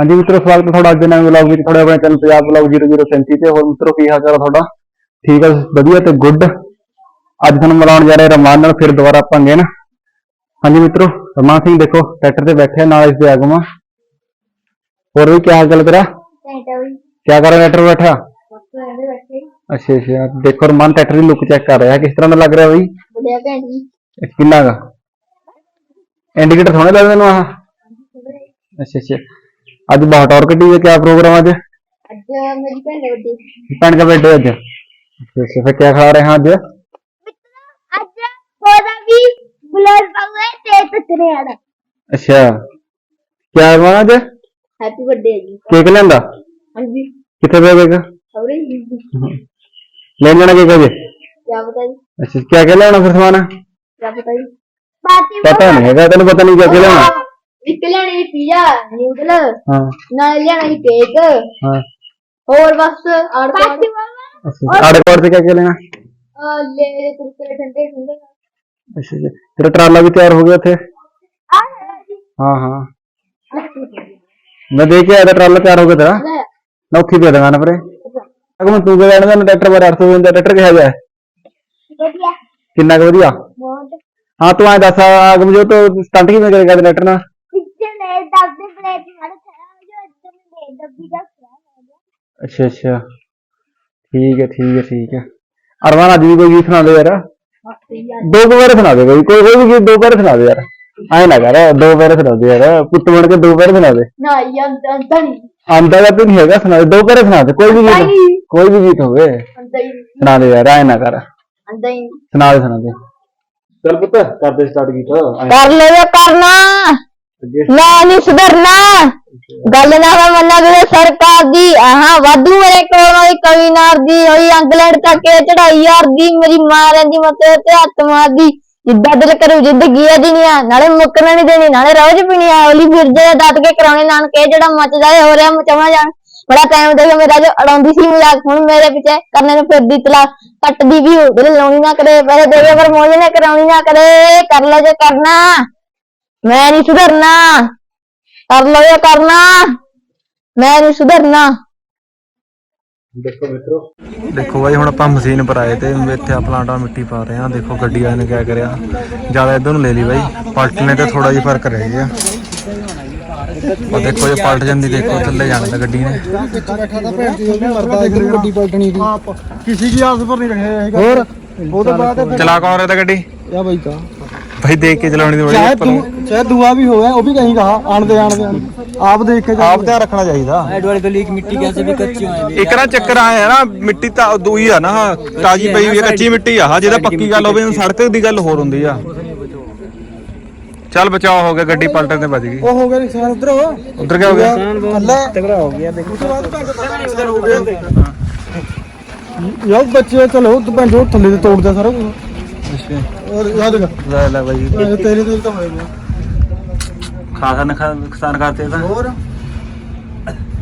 ਹਾਂਜੀ ਮਿੱਤਰੋ ਸਵਾਗਤ ਹੈ ਤੁਹਾਡਾ ਅੱਜ ਦੇ ਨਵੇਂ ਵਲੌਗ ਵਿੱਚ। ਤੁਹਾਡੇ ਆਪਣੇ ਚੈਨਲ ਪੰਜਾਬ ਵਲੌਗ 0037 ਤੇ। ਹੋਰ ਮਿੱਤਰੋ ਕੀ ਹਾਲ ਚਾਲ ਤੁਹਾਡਾ? ਠੀਕ ਹੈ ਵਧੀਆ ਤੇ ਗੁੱਡ ਅੱਜ ਤੁਹਾਨੂੰ ਮਿਲਾਉਣ ਜਾ ਰਹੇ ਰਮਾਨ ਨਾਲ ਫਿਰ ਦੁਬਾਰਾ ਆਪਾਂ ਗਏ ਨਾ। ਹਾਂਜੀ ਮਿੱਤਰੋ ਰਮਾਨ ਸਿੰਘ ਦੇਖੋ ਟਰੈਕਟਰ ਤੇ ਬੈਠੇ ਆ, ਨਾਲ ਇਸ ਦੇ ਆਗਮਾ ਹੋਰ ਵੀ ਕੀ ਹਾਲ ਚਾਲ ਤੇਰਾ ਕੀ ਕਰ ਰਿਹਾ ਟਰੈਕਟਰ ਬੈਠਾ? ਅੱਛਾ ਅੱਛਾ। ਦੇਖੋ ਰਮਾਨ ਟਰੈਕਟਰ ਦੀ ਲੁੱਕ ਚੈੱਕ ਕਰ ਰਿਹਾ। ਕਿਸ ਤਰ੍ਹਾਂ ਦਾ ਲੱਗ ਰਿਹਾ ਬਈ? ਘੰਟੀ ਕਿੰਨਾ ਗਾ ਇੰਡੀਕੇਟਰ ਸੋਹਣੇ ਲੱਗਦੇ ਨੇ ਆਹ। ਅੱਛਾ ਅੱਛਾ। ਅੱਜ ਬਹੁਤ ਔਰ ਕੱਢੀ ਹੈ ਕਿਆ ਪ੍ਰੋਗਰਾਮ ਅੱਜ? ਅੱਜ ਮੇਰੀ ਭੈਣ ਦੇ ਵੱਡੀ ਭੈਣ ਦਾ ਬਰਥਡੇ ਅੱਜ। ਅੱਛਾ ਫਿਰ ਕਿਆ ਖਾ ਰਹੇ ਹਾਂ ਅੱਜ? ਅੱਜ ਉਹਦਾ ਵੀ ਬਲਰ ਪਾਉਂਗੇ ਤੇ ਤਕਰੇ ਆੜਾ ਅੱਛਾ। ਕਿਆ ਬਣਾ ਅੱਜ? ਹੈਪੀ ਬਰਥਡੇ ਜੀ। ਕੇਕ ਲੈਂਦਾ ਹਾਂਜੀ। ਕਿੱਥੇ ਪਿਆ ਕੇਕ? ਸੌਰੇ ਜੀ। ਲੈ ਲੈਣਾ ਕੇਕ ਅਜੇ? ਕੀ ਪਤਾ ਜੀ। ਅੱਛਾ ਕਿਆ ਕਿਆ ਲੈਣਾ ਫਿਰ ਸਮਾਨ? ਕੀ ਪਤਾ ਜੀ। ਬਾਤੀ ਪਤਾ ਨਹੀਂ ਹੈਗਾ ਤੈਨੂੰ ਪਤਾ ਨਹੀਂ ਕਿਆ ਕਿਆ ਲੈਣਾ ਇੱਕ ਲੈਣੀ ਪੀਜ਼ਾ ਨਿਊਡਲ ਹਾਂ। ਨਾਲ ਲੈਣਾ ਜੀ ਕੇਕ। ਹਾਂ। ਹੋਰ ਬਸ ਆੜ ਅੱਛਾ ਆੜੇ ਕੋਰ ਤੇ ਕਿਆ ਕਿਆ ਲੈਣਾ ਲੈ ਕੁਰਕਰੇ ਠੰਡੇ ਠੰਡੇ ਅੱਛਾ ਅੱਛਾ ਤੇਰਾ ਟਰਾਲਾ ਵੀ ਤਿਆਰ ਹੋ ਗਿਆ ਉੱਥੇ? ਆ ਜੀ। ਹਾਂ ਹਾਂ। ਮੈਂ ਦੇਖ ਕੇ ਆਇਆ ਤਾਂ ਟਰਾਲਾ ਤਿਆਰ ਹੋ ਗਿਆ ਤੇਰਾ। ਮੈਂ ਉੱਥੇ ਪਿਆ ਦੁਕਾਨ ਪਰੇ ਅਗਮ ਤੂੰ ਕਿਹਾ ਜਾਣਦਾ ਨਾ ਟਰੈਕਟਰ ਬਾਰੇ 800 ਦਾ ਟਰੈਕਟਰ ਕਿਹਾ ਜਾ ਵਧੀਆ। ਕਿੰਨਾ ਕੁ ਵਧੀਆ? ਬਹੁਤ। ਹਾਂ ਤੂੰ ਐ ਦੱਸ ਆਗਮ ਜੋ ਤੂੰ ਸਟੰਟ ਕਿਵੇਂ ਕਰੇਗਾ ਟਰੈਕਟਰ ਨਾਲ ਨੇ ਦਸ ਦੇ ਪਲੇਟ ਨਾਲ ਖੜਾ ਹੋ ਜਾ ਇੱਧਰ ਨੇ ਡੱਬੀ ਦਾ ਖੜਾ ਹੋ ਜਾ ਅੱਛਾ ਅੱਛਾ। ਠੀਕ ਹੈ ਠੀਕ ਹੈ ਠੀਕ ਹੈ। ਅਰਮਾਨ ਅੱਜ ਵੀ ਕੋਈ ਗੀਤ ਸੁਣਾ ਦੇ ਯਾਰ? ਦੋ ਕੁ ਵਾਰ ਸੁਣਾ ਦੇ ਕੋਈ ਕੋਈ ਕੋਈ ਵੀ ਗੀਤ ਦੋ ਵਾਰ ਸੁਣਾ ਦੇ ਯਾਰ। ਐ ਨਾ ਕਰ ਦੋ ਵਾਰ ਸੁਣਾ ਦੇ ਯਾਰ। ਪੁੱਤ ਬਣ ਕੇ ਦੋ ਵਾਰ ਸੁਣਾ ਦੇ। ਨਾ ਯਾਰ ਆਂਦਾ ਤਾਂ ਨਹੀਂ ਹੈਗਾ ਸੁਣਾ ਦੇ। ਦੋ ਵਾਰ ਸੁਣਾ ਦੇ ਕੋਈ ਵੀ ਗੀਤ। ਕੋਈ ਵੀ ਗੀਤ ਹੋਵੇ। ਸੁਣਾ ਦੇ ਯਾਰ ਐ ਨਾ ਕਰ। ਸੁਣਾ ਦੇ ਸੁਣਾ ਦੇ। ਚੱਲ ਪੁੱਤ ਕਰ ਦੇ ਸਟਾਰਟ ਗੀਤ। ਕਰ ਲੈ ਜੋ ਕਰਨਾ। ਮੈਂ ਨਹੀਂ ਸੁਧਰਨਾ। ਗੱਲ ਨਾ ਮੰਨਣਾ ਵੀਰੇ ਸਰਕਾਰ ਦੀ। ਆਹਾਂ, ਵਾਧੂ ਮੇਰੇ ਕੋਲ ਹੋਈ ਕਵੀ ਨਾਰ ਦੀ ਹੋਈ ਇੰਗਲੈਂਡ ਤੱਕ ਚੜਾਈ ਯਾਰ ਦੀ, ਮੇਰੀ ਮਾਂ ਰਹਿੰਦੀ ਮਤੇ ਤੇ ਹੱਥ ਮਾਰਦੀ। ਜਿੱਦਾਂ ਦਿਲ ਕਰੂ ਜ਼ਿੰਦਗੀ ਆ ਜੀਣੀਆਂ ਨਾਲੇ ਮੁੱਕਣਾ ਨਹੀਂ ਦੇਣੀ, ਨਾਲੇ ਰੋਜ਼ ਪੀਣੀ ਆ ਉਹਲੀ ਫਿਰਦੇ ਆ ਦੱਤ ਕੇ ਕਰਾਉਣੇ ਨਾਨਕੇ ਜਿਹੜਾ ਮੱਚਦਾ ਏ ਹੋ ਰਿਹਾ ਮਚਾਉਣਾ ਜਾਣ। ਬੜਾ ਟਾਈਮ ਦੇਖੋ ਮੇਰਾ ਜੋ ਅੜਾਉਂਦੀ ਸੀ ਮਜ਼ਾਕ, ਹੁਣ ਮੇਰੇ ਪਿੱਛੇ ਕਰਨੇ ਨੂੰ ਫਿਰਦੀ ਤਲਾ ਕੱਟਦੀ ਵੀ ਹੋ ਦਿਲ ਲਾਉਣੀ ਨਾ ਕਰੇ ਪੈਸੇ ਦੇਵੇ ਪਰ ਮੋਜ ਨਾ ਕਰਾਉਣੀ ਨਾ ਕਰੇ, ਕਰ ਲੈ ਜੇ ਕਰਨਾ। ਮੈਂ ਨਹੀਂ ਸੁਧਰਨਾ। ਕਰ ਲਓ ਇਹ ਕਰਨਾ। ਮੈਂ ਨਹੀਂ ਸੁਧਰਨਾ। ਦੇਖੋ ਮਿੱਤਰੋ। ਦੇਖੋ ਬਾਈ ਹੁਣ ਆਪਾਂ ਮਸ਼ੀਨ ਪਰ ਆਏ ਤੇ ਇੱਥੇ ਆ ਪਲਾਂਟਾਂ ਮਿੱਟੀ ਪਾ ਰਹੇ ਆ ਦੇਖੋ ਗੱਡੀ ਵਾਲੇ ਨੇ ਕਿਆ ਕਰਿਆ। ਜ਼ਿਆਦਾ ਇਧਰ ਨੂੰ ਲੈ ਲਈ ਬਾਈ। ਪਲਟਣੇ ਤੇ ਥੋੜਾ ਜਿਹਾ ਫ਼ਰਕ ਰਹਿ ਗਿਆ। ਉਹ ਦੇਖੋ ਜੇ ਪਲਟ ਜਾਂਦੀ ਦੇਖੋ ਥੱਲੇ ਜਾਂਦਾ ਗੱਡੀ ਨੇ। ਬੈਠਾ ਤਾਂ ਭੈਣ ਜੀ ਉਹਨੂੰ ਮਰਦਾ ਇੱਕ ਗੱਡੀ ਪਲਟਣੀ ਦੀ ਕਿਸੇ ਦੀ ਆਸ ਪਰ ਨਹੀਂ ਰੱਖਿਆ ਹੈਗਾ। ਹੋਰ? ਉਹ ਤੋਂ ਬਾਅਦ ਚਲਾ ਕੌਣ ਰਿਹਾ ਤਾਂ ਗੱਡੀ? ਆ ਬਾਈ ਤਾਂ। ਬਾਈ ਦੇਖ ਕੇ ਚਲਾਉਣੀ ਥੋੜੀ ਚਾਹੇ ਦੂ ਚਾਹੇ ਦੂਆ ਵੀ ਹੋਵੇ ਉਹ ਵੀ ਕਹੀਂ ਕਹਾ ਆਣਦੇ ਆਣਦੇ ਆਪ ਦੇਖ ਕੇ ਆਪ ਧਿਆਨ ਰੱਖਣਾ ਚਾਹੀਦਾ साइड वाली गली की मिट्टी कैसे भी कच्ची हुई ਇੱਕ ਨਾ ਚੱਕਰ ਆਇਆ ਨਾ ਮਿੱਟੀ ਤਾਂ ਦੂਈ ਆ ਨਾ ਤਾਜੀ ਪਈ ਹੋਈ ਆ ਕੱਚੀ ਮਿੱਟੀ ਆ ਜਿਹਦਾ ਪੱਕੀ ਗੱਲ ਹੋਵੇ ਸੜਕ ਦੀ ਗੱਲ ਹੋਰ ਹੁੰਦੀ ਆ ਚੱਲ ਬਚਾਓ ਹੋ ਗਿਆ ਗੱਡੀ ਪਲਟਣ ਤੇ ਵੱਜ ਗਈ ਉਹ ਹੋ ਗਿਆ ਨੁਕਸਾਨ ਉਧਰ ਉਧਰ ਕਿਆ ਹੋ ਗਿਆ ਅੱਲਾ तगड़ा हो गया देखो ਉਸ ਤੋਂ ਬਾਅਦ ਭੈਣ ਪਤਾ ਨੁਕਸਾਨ ਹੋ ਗਿਆ ਯਾਰ ਬੱਚੇ ਚਲੋ ਤੂੰ ਭੈਣ ਜੋ ਥੱਲੇ ਤੇ ਤੋੜਦਾ ਸਾਰਾ ਕੁਝ ਔਰ ਯਾਦ ਕਰ ਲੈ ਲੈ ਬਾਈ। ਤੇਰੇ ਤੇ ਤਾਂ ਹੋਏਗਾ ਖਾਸਾ ਨੁਕਸਾਨ ਕਰਤੇ ਤਾਂ। ਹੋਰ?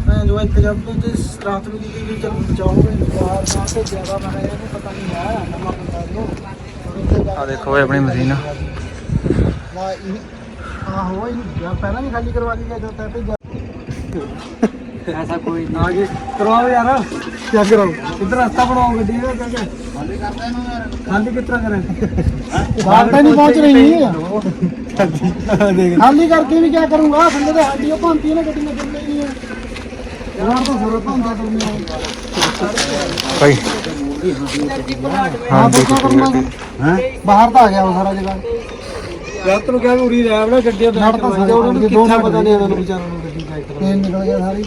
ਮੈਂ ਜੋ ਇੱਕ ਜਬ ਤੇ ਰਾਤ ਨੂੰ ਦੀ ਵੀ ਚੱਲ ਬਚਾਓਗੇ ਬਾਹਰ ਨਾ ਤੇ ਜ਼ਿਆਦਾ ਰਹੇ ਇਹਨੂੰ ਪਤਾ ਨਹੀਂ ਹੈ ਨਵਾਂ ਬੰਦਾ ਨੂੰ ਆ ਦੇਖੋ ਇਹ ਆਪਣੀ ਮਸ਼ੀਨ। ਨਾ ਇਹ ਹਾਂ ਹੋ ਇਹ ਪਹਿਲਾਂ ਨਹੀਂ ਖਾਲੀ ਕਰਵਾ ਕੇ ਗਿਆ ਜਦ ਤੱਕ ਖਾਲੀ ਕਰਕੇ ਵੀ ਕੀ ਕਰੂੰਗਾ? ਥੱਲੇ ਤੇ ਹੱਡੀਆਂ ਭੰਤੀ ਨੇ ਗੱਡੀਆਂ ਚੱਲੇ ਨਹੀਂ। ਹੈ ਯਾਰ ਤਾਂ ਸੁਰਤ ਹੁੰਦਾ ਹਾਂ ਦੇਖੋ ਬਾਹਰ ਤਾਂ ਆ ਗਿਆ ਸਾਰਾ ਜਗ੍ਹਾ। ਜਦ ਤੈਨੂੰ ਕਿਹਾ ਵੀ ਉਰੀ ਰਹਿ ਨਾ ਗੱਡੀਆਂ ਤੋਂ ਕਿੱਥਾ ਪਤਾ ਨਹੀਂ ਉਹਨਾਂ ਨੂੰ ਵਿਚਾਰਾਂ ਨੂੰ ਗੱਡੀ ਟਰੈਕਟਰ ਤੇ ਨਿਕਲ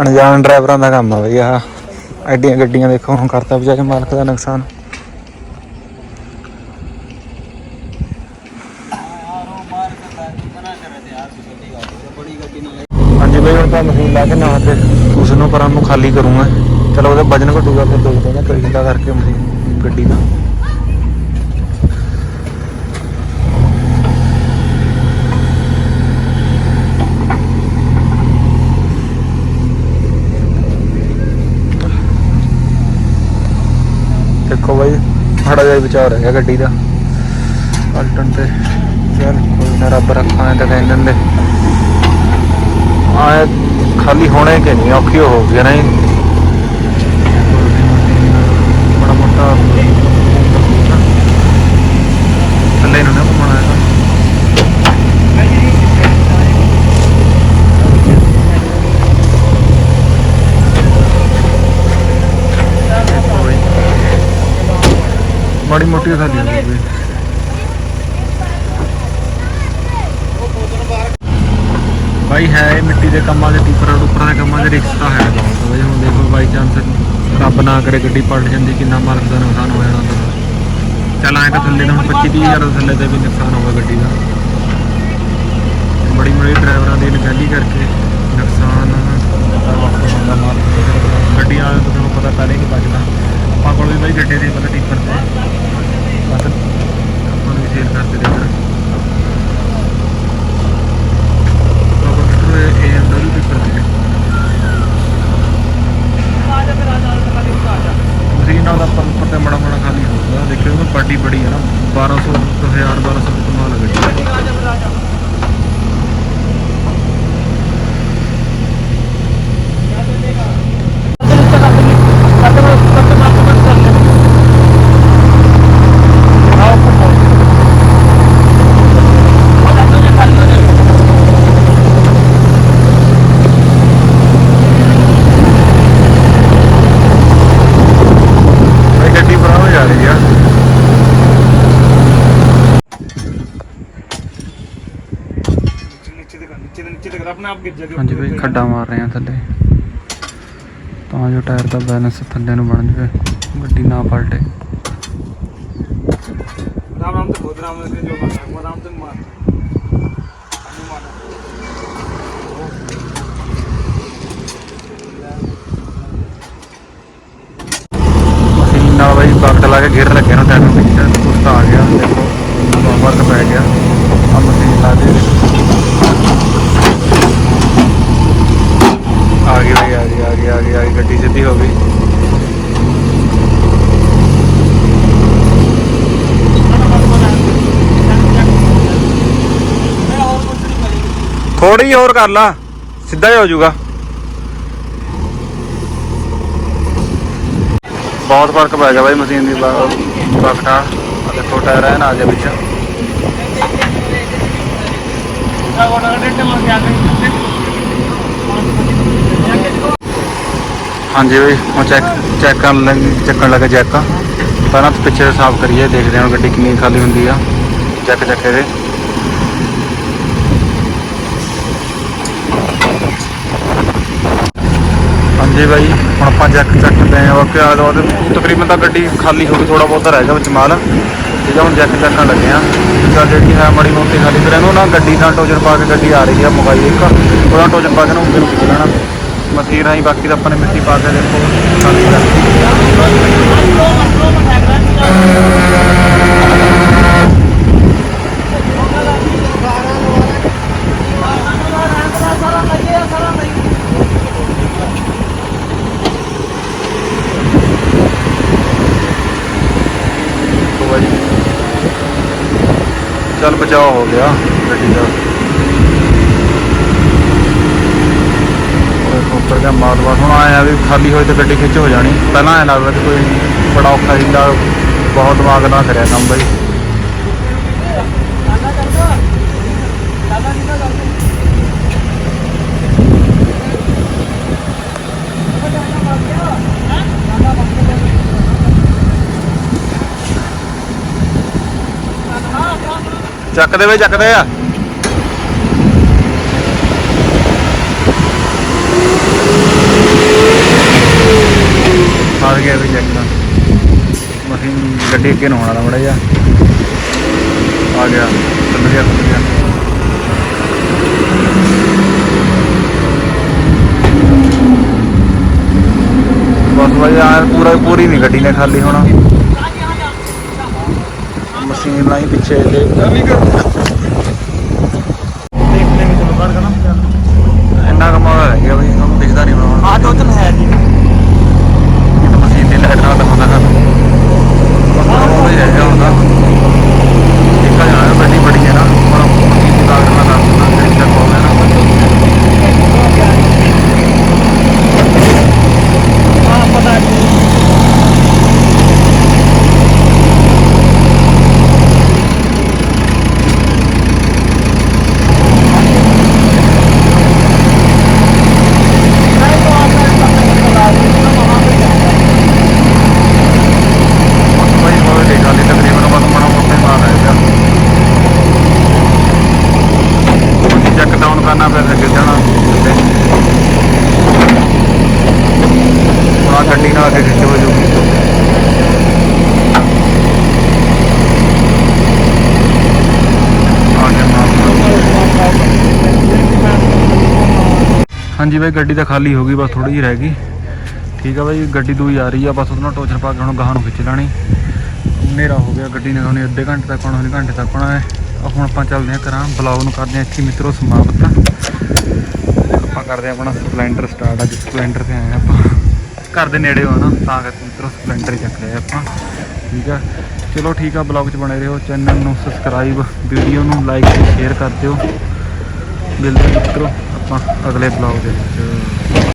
ਅਣਜਾਣ ਡਰਾਈਵਰਾਂ ਦਾ ਕੰਮ ਆ ਬਈ ਆ ਐਡੀਆਂ ਗੱਡੀਆਂ ਦੇਖੋ ਹੁਣ ਕਰਤਾ ਵਿਚਾਰੇ ਮਾਲਕ ਦਾ ਨੁਕਸਾਨ। ਹਾਂਜੀ ਬਈ ਹੁਣ ਤਾਂ ਮਸ਼ੀਨ ਲਾ ਕੇ ਨਾ ਤੇ ਉਸ ਨੂੰ ਪਰਾਂ ਨੂੰ ਖਾਲੀ ਕਰੂੰਗਾ। ਚਲੋ ਉਹਦਾ ਵਜਨ ਘਟੂਗਾ ਫਿਰ ਦੇਖਦੇ ਹਾਂ ਕਿੰਨਾ ਕਰਕੇ। ਮਸ਼ੀਨ ਗੱਡੀ ਦਾ। ਦੇਖੋ ਬਾਈ, ਮਾੜਾ ਜਿਹਾ ਵਿਚਾਰ ਹੈਗਾ ਗੱਡੀ ਦਾ। ਪਲਟਣ ਤੇ ਚੱਲ ਕੋਈ ਨਾ, ਰੱਬ ਰੱਖਾਂ ਤਾਂ ਕਹਿੰਦੇ ਨੇ ਆ ਖਾਲੀ ਹੋਣੇ ਕਿ ਨਹੀਂ, ਔਖੀ ਹੋ ਗਈ ਨਹੀਂ ਬੜਾ ਥੱਲੇ ਨੂੰ ਨਾ ਘੁੰਮਣਾ ਹੈਗਾ ਬੜੀ ਮੋਟੀ ਖਾਲੀ ਹੋ ਗਈ ਬਾਈ ਹੈ ਮਿੱਟੀ ਦੇ ਕੰਮਾਂ ਦੇ ਟੀਪਰਾਂ ਟੂਪਰਾਂ ਦੇ ਕੰਮਾਂ ਦੇ ਰਿਕਸ ਤਾਂ ਹੈ। ਬਹੁਤ ਹੁਣ ਦੇਖੋ ਬਾਈ ਚਾਂਸ ਰੱਬ ਨਾ ਕਰੇ ਗੱਡੀ ਪਲਟ ਜਾਂਦੀ, ਕਿੰਨਾ ਮਾਲਕ ਦਾ ਨੁਕਸਾਨ ਹੋ ਜਾਣਾ ਹੁੰਦਾ ਚੱਲ ਐਂ ਤਾਂ ਥੱਲੇ ਤਾਂ ਹੁਣ 25 ਹਜ਼ਾਰ ਦੇ ਥੱਲੇ ਤੇ ਵੀ ਨੁਕਸਾਨ ਹੋਗਾ ਗੱਡੀ ਦਾ। ਬੜੀ ਬੜੀ ਡਰਾਈਵਰਾਂ ਦੀ ਨਿਗਾਲੀ ਕਰਕੇ ਨੁਕਸਾਨ। ਤਾਂ ਗੱਡੀਆਂ ਵਾਲੇ ਤੋਂ ਤੁਹਾਨੂੰ ਪਤਾ ਪਹਿਲੇ ਨਹੀਂ ਬਚਦਾ। ਆਪਾਂ ਕੋਲ ਵੀ ਬਾਈ ਗੱਡੇ ਦੇ ਪਤਾ ਟੀਪਰ ਤੇ ਬਸ ਆਪਾਂ ਨੂੰ ਸੇਲ ਕਰਦੇ ਦੇ ਫਿਰ AMW ਟਿੱਪਰ ਸੀਗੇ ਮਸ਼ੀਨ ਨਾਲ ਤਾਂ ਪਰ ਉੱਪਰ ਤੇ ਮੜਾ ਮੜਾ ਖਾਲੀ ਹੁੰਦਾ ਦੇਖਿਓ ਉਹ ਵੱਡੀ ਬੜੀ ਹੈ ਨਾ 1200 1000 1200 ਦਾ ਮਾਲ ਲੱਗ ਇਹ ਗੱਡੀ ਬੜਾ ਹੋ ਜਾ ਰਹੀ ਆ नीचे तक नीचे नीचे तक अपने आप गिर जाएगा ਹਾਂਜੀ ਬਈ ਖੱਡਾ ਮਾਰ ਰਹੇ ਆ ਥੱਲੇ ਤਾਂ ਜੋ ਟਾਇਰ ਦਾ ਬੈਲੈਂਸ ਥੱਲੇ ਨੂੰ ਬਣ ਜਾਵੇ ਗੱਡੀ ਨਾ ਪਲਟੇ राम राम से खुद राम से जो मारना है वो राम से मार हमें मारना ਮਸ਼ੀਨ ਨਾਲ ਬਈ ਵਕਤ ਲਾ ਕੇ ਗੇਅਰ ਲੱਗੇ ਨੂੰ ਟਾਇਰ ਨੂੰ ਪਿੱਛੇ ਕੁਸਤਾ ਆ ਗਿਆ ਦੇਖੋ ਬਹੁਤ ਫਰਕ ਪੈ ਗਿਆ ਆ ਮਸ਼ੀਨ ਲਾ ਦੇ ਗਈ ਆ ਗਈ ਆ ਗੱਡੀ ਸਿੱਧੀ ਹੋ ਗਈ। ਥੋੜੀ ਹੋਰ ਕਰ ਲਾ ਸਿੱਧਾ ਹੀ ਹੋ ਜਾਊਗਾ। ਬਹੁਤ ਫ਼ਰਕ ਪੈ ਗਿਆ ਬਾਈ ਮਸ਼ੀਨ ਦੀ ਬਖਟਾ ਦੇਖੋ ਟਾਇਰ ਹੈ ਨਾ ਆ ਗਿਆ ਵਿੱਚ। ਹਾਂਜੀ ਬਈ ਹੁਣ ਚੈੱਕ ਚੈੱਕ ਕਰਨ ਲੱਗ, ਚੱਕਣ ਲੱਗੇ ਜੈਕ ਪਹਿਲਾਂ ਤਾਂ ਪਿੱਛੇ ਸਾਫ਼ ਕਰੀਏ, ਦੇਖਦੇ ਹਾਂ ਗੱਡੀ ਕਿੰਨੀ ਖਾਲੀ ਹੁੰਦੀ ਆ। ਚੈੱਕ ਚੱਕੇ ਦੇ ਹਾਂਜੀ ਬਾਈ, ਹੁਣ ਆਪਾਂ ਚੈੱਕ ਚੱਕਦੇ ਆਂ ਵਾਕਿਆ ਆਲੇ ਦੁਆਲੇ ਤਕਰੀਬਨ ਤਾਂ ਗੱਡੀ ਖਾਲੀ ਹੋ ਗਈ ਥੋੜਾ ਬਹੁਤਾ ਰਹਿ ਗਿਆ ਵਿੱਚ ਮਾਲ। ਠੀਕ ਆ, ਹੁਣ ਚੈੱਕ ਚੱਕਣ ਲੱਗੇ ਆ ਚੱਲ ਜਿਹੜੀ ਹੈ ਮਾੜੀ ਮੋਟੀ ਖਾਲੀ ਕਰਾਂ ਨੂੰ ਨਾ ਗੱਡੀ ਨਾਲ ਟੋਜਨ ਪਾ ਕੇ ਗੱਡੀ ਆ ਰਹੀ ਆ, ਮੋਬਾਈਲ ਇੱਕ। ਉਹਦਾ ਟੋਜਨ ਪਾ ਕੇ ਨਾ ਉੱਤੇ ਨੂੰ ਖਿੱਚ ਲੈਣਾ। ਮਸੀਰ ਰਾਹੀਂ ਬਾਕੀ ਤਾਂ ਆਪਾਂ ਨੇ ਮਿੱਟੀ ਪਾ ਕੇ ਦੇਖੋ ਖਾਲੀ ਕਰ ਚੱਲ ਬਚਾਓ ਹੋ ਗਿਆ ਗੱਡੀ ਦਾ। ਉਹ ਉੱਪਰ ਹੁਣ ਆਇਆ ਵੀ ਖਾਲੀ ਹੋਈ ਤੇ ਗੱਡੀ ਖਿੱਚ ਹੋ ਜਾਣੀ। ਪਹਿਲਾਂ ਐ ਲੱਗਦਾ ਕਿ ਕੋਈ ਬੜਾ ਔਖਾ ਹੀਲਾ ਬਹੁਤ ਦਿਮਾਗ ਨਾਲ ਕਰਿਆ ਕੰਮ ਬਈ। ਚੱਕਦੇ ਵੇ ਚੱਕਦੇ ਆ। ਫਸ ਗਿਆ ਵੀ ਚੱਕਦਾ ਮਸ਼ੀਨ ਗੱਡੀ ਅੱਗੇ ਨੂੰ ਹੋਣਾ ਮੜਾ ਜਾ ਆ ਗਿਆ ਚੱਲ ਗਿਆ ਚੱਲ ਗਿਆ। ਬਸ ਭਾਈ ਪੂਰਾ ਪੂਰੀ ਨਹੀਂ ਗੱਡੀ ਨੇ ਖਾਲੀ ਹੋਣਾ। ਮਸ਼ੀਨ ਲਾਈ ਪਿੱਛੇ ਤੇ ਹਾਂਜੀ ਬਾਈ, ਗੱਡੀ ਤਾਂ ਖਾਲੀ ਹੋ ਗਈ, ਬਸ ਥੋੜੀ ਜਿਹੀ ਰਹਿ ਗਈ। ਠੀਕ ਆ ਬਾਈ, ਗੱਡੀ ਦੂਈ ਆ ਰਹੀ ਆ, ਬਸ ਉਹਦੇ ਨਾਲ ਟੋਚਰ ਪਾ ਕੇ ਹੁਣ ਗਾਹਾਂ ਨੂੰ ਖਿੱਚ ਲੈਣੀ। ਹਨੇਰਾ ਹੋ ਗਿਆ ਗੱਡੀ ਨੇ ਤੁਹਾਨੂੰ ਅੱਧੇ ਘੰਟੇ ਤੱਕ ਆਉਣਾ, ਹੋਣੀ ਘੰਟੇ ਤੱਕ ਆਉਣਾ ਹੈ। ਹੁਣ ਆਪਾਂ ਚੱਲਦੇ ਆ ਕਰਾਂ ਬਲੌਗ ਨੂੰ ਕਰਦੇ ਆ ਇੱਥੇ ਮਿੱਤਰੋ ਸਮਾਪਤ। ਆਪਾਂ ਕਰਦੇ ਆ ਆਪਣਾ ਸਪਲੈਂਡਰ ਸਟਾਰਟ ਆ ਅੱਜ ਸਪਲੈਂਡਰ ਤੇ ਆਏ ਆਪਾਂ। ਘਰ ਦੇ ਨੇੜੇ ਹੋ ਨਾ, ਤਾਂ ਕਰਕੇ ਮਿੱਤਰੋ ਸਪਲੈਂਡਰ ਹੀ ਚੱਕ ਲਿਆ ਆਪਾਂ। ਠੀਕ ਆ। ਚਲੋ ਠੀਕ ਆ, ਬਲੌਗ 'ਚ ਬਣੇ ਰਹੋ। ਚੈਨਲ ਨੂੰ ਸਬਸਕ੍ਰਾਈਬ ਵੀਡੀਓ ਨੂੰ ਲਾਈਕ ਤੇ ਸ਼ੇਅਰ ਕਰ ਦਿਓ। ਮਿਲਦੇ ਹਾਂ ਮਿੱਤਰੋ ਆਪਾਂ ਅਗਲੇ ਬਲੌਗ ਦੇ ਵਿੱਚ।